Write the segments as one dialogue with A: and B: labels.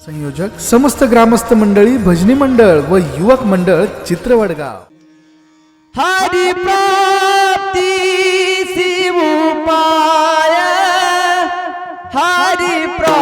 A: संयोजक समस्त ग्रामस्थ मंडळी भजनी मंडळ व युवक मंडळ चित्रवडगाव.
B: हरी प्राप्ती उपाय हरी प्रा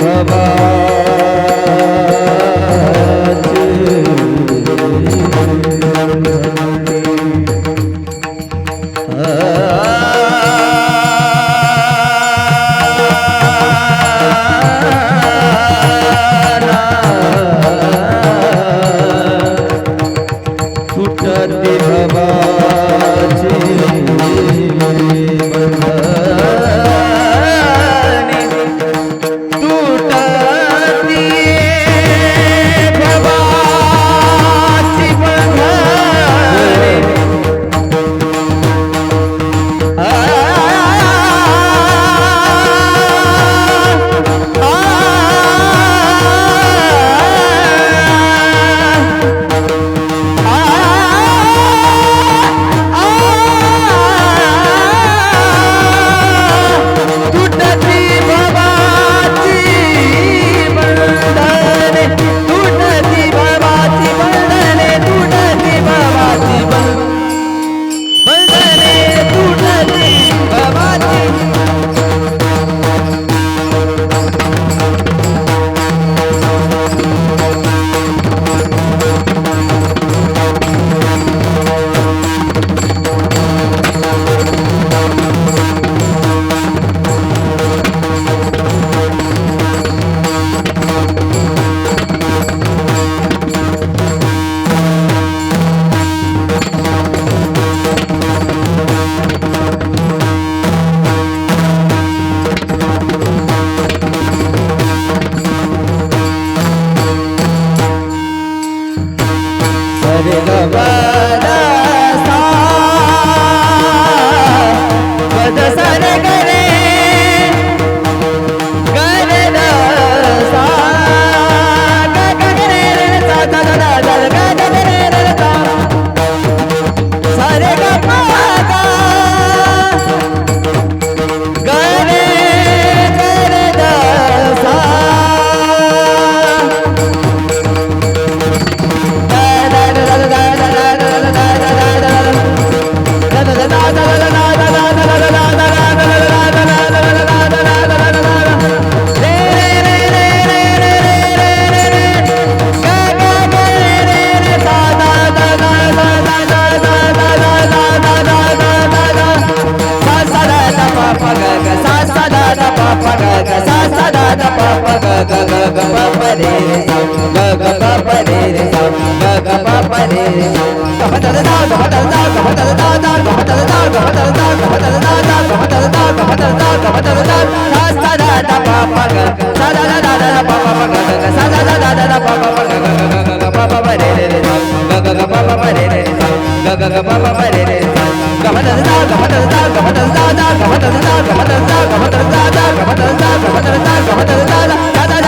B: ते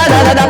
B: da da da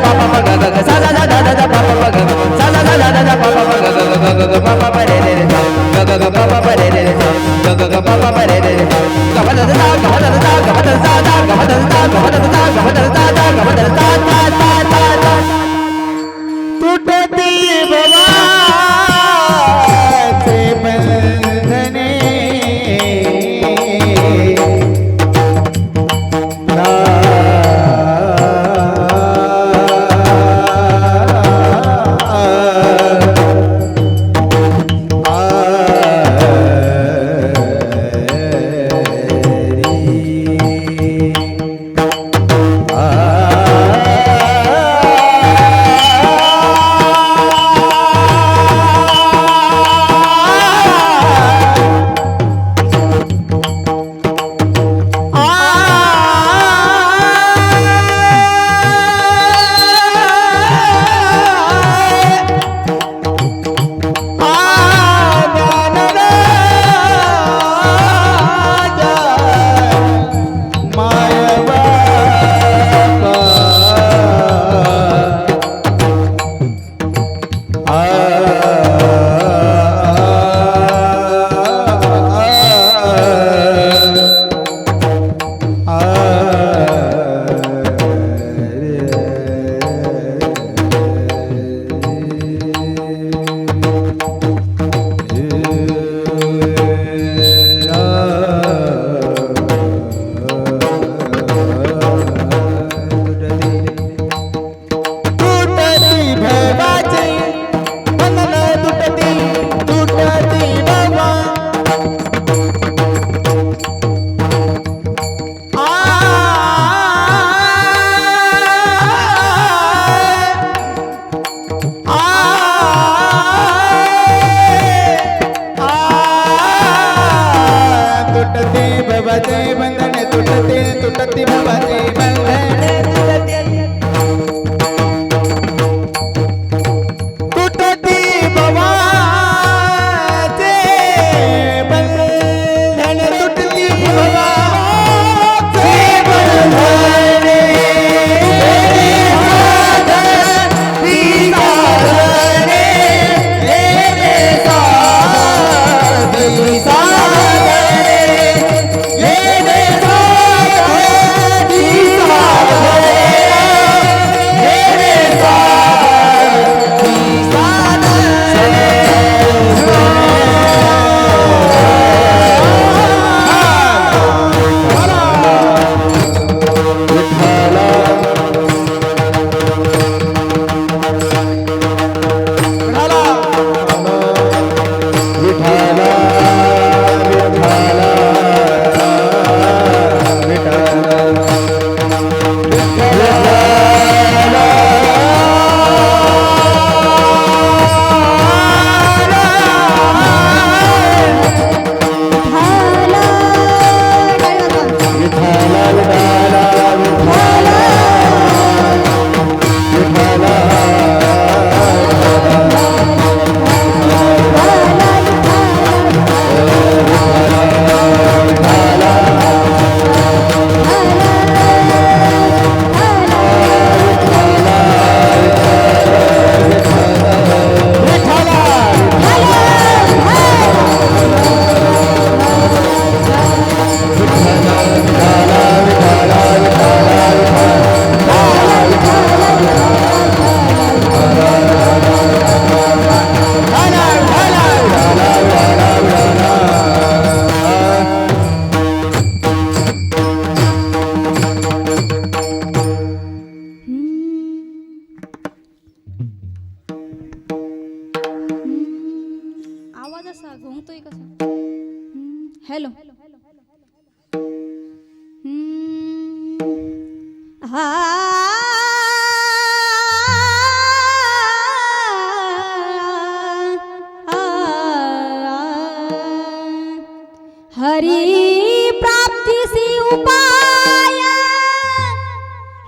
B: हरी प्राप्तीसी उपाय.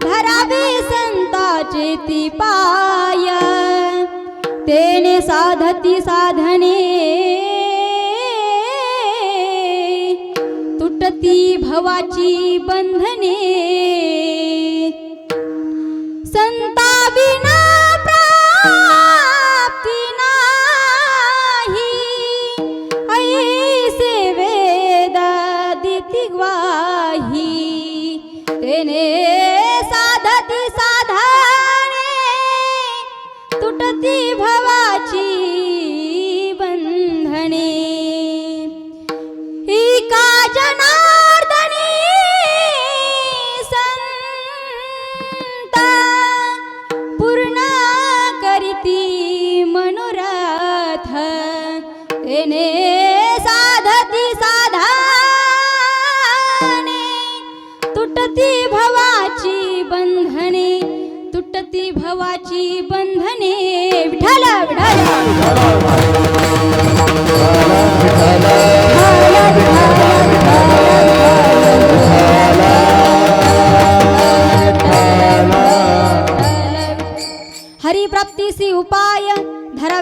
B: धरावे संताचे
C: ती
B: पाय. तेने साधती साधने. तुटती भवाची बंधने.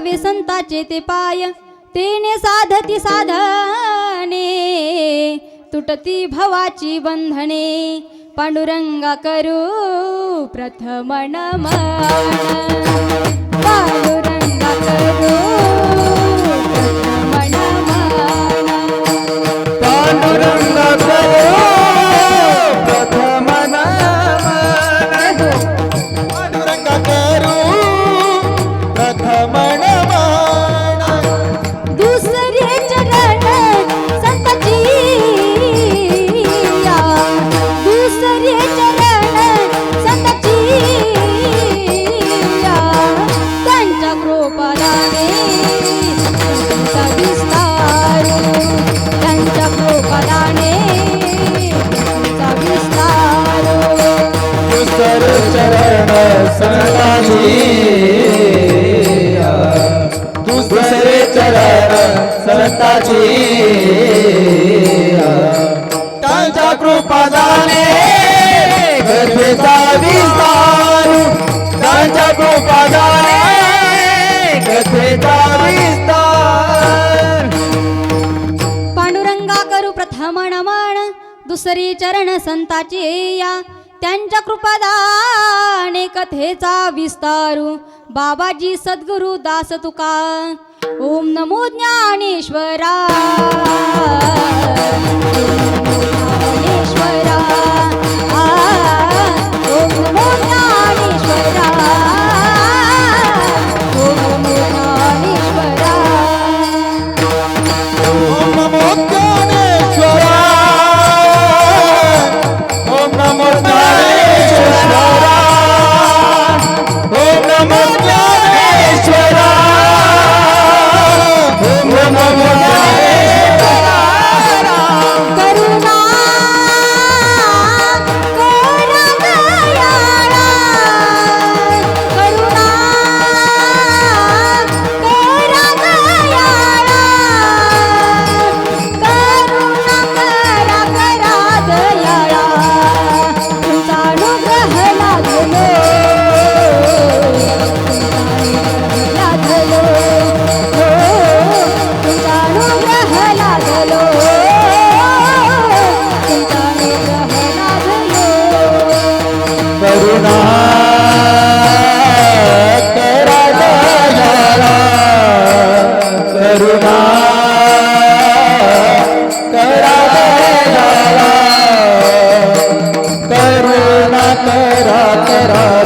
B: धरावे संताचे ते पाय तेने साधती साधने तुटती भवाची बंधने पांडुरंगा करू प्रथम नमन. पांडुरंगा करू प्रथम नमन. दुसरी चरण संताची या. त्यांच्या कृपादाने कथेचा विस्तारू. बाबाजी सद्गुरु दास तुका. ओम नमो ज्ञानेश्वरा. ज्ञानेश्वरा. ओम नमो ज्ञानेश्वरा. ओम करा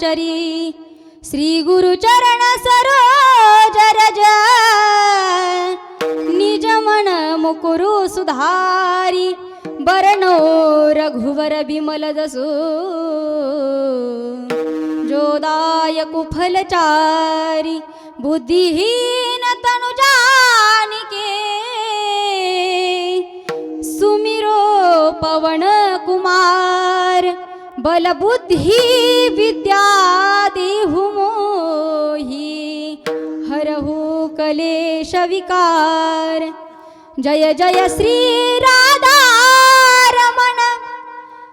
B: चरी श्री गुरु चरण सरोज रज। निज मन मुकुरु सुधारी बरनो रघुवर बिमल जसो। जोदाय कुफलचारी बुद्धिहीन तनुजानिके सुमिरो पवन कुमार बलबुद्धी विद्या देहु मोही। हरहु कलेश विकार। जय जय श्री राधा रमण।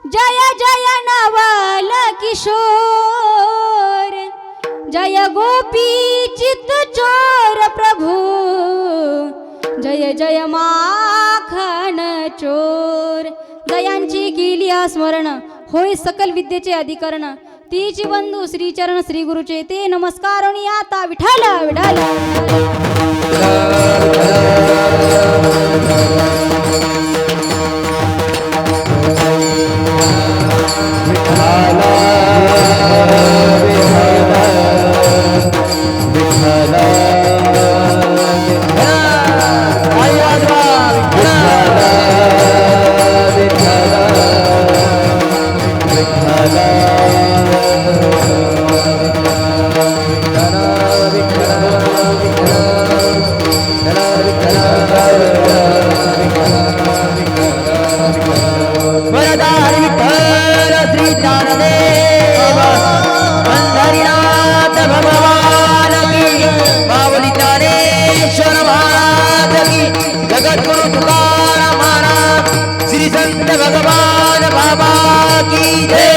B: जय जय नवल किशोर। जय गोपी चित चोर प्रभू। जय जय माखन चोर। दयांची केली स्मरण। होय सकल विद्येचे अधिकरण. तीची बंधू श्रीचरण श्री गुरुचे ते नमस्कार आणि आता विठाला विठाला.
C: भगवान बाबा की जय।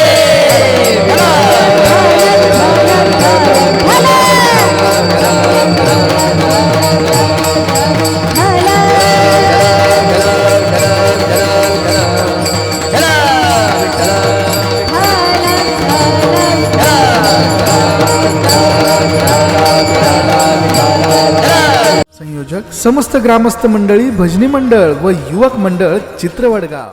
A: संयोजक समस्त ग्रामस्थ मंडळी भजनी मंडळ व युवक मंडळ चित्रवडगाव.